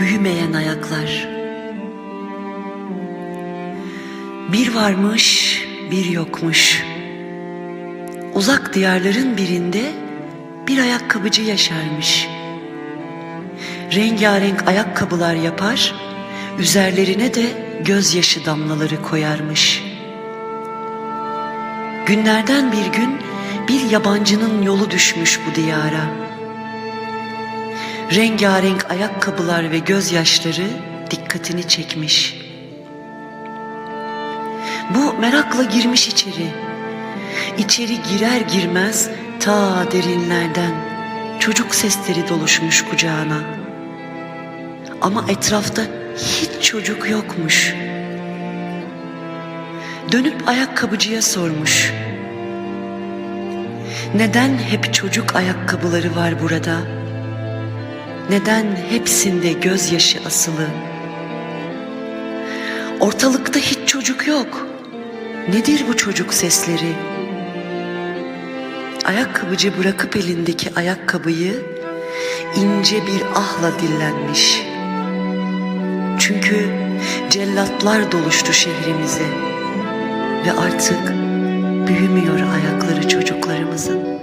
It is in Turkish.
büyümeyen ayaklar. Bir varmış, bir yokmuş. Uzak diyarların birinde bir ayakkabıcı yaşarmış. Rengarenk ayakkabılar yapar, üzerlerine de gözyaşı damlaları koyarmış. Günlerden bir gün bir yabancının yolu düşmüş bu diyara. Rengarenk ayakkabılar ve gözyaşları dikkatini çekmiş. Bu merakla girmiş içeri. İçeri girer girmez ta derinlerden çocuk sesleri doluşmuş kucağına. Ama etrafta hiç çocuk yokmuş. Dönüp ayakkabıcıya sormuş. Neden hep çocuk ayakkabıları var burada? Neden hepsinde gözyaşı asılı? Ortalıkta hiç çocuk yok. Nedir bu çocuk sesleri? Ayakkabıcı bırakıp elindeki ayakkabıyı ince bir ahla dillenmiş. Çünkü cellatlar doluştu şehrimize ve artık büyümüyor ayakları çocuklarımızın.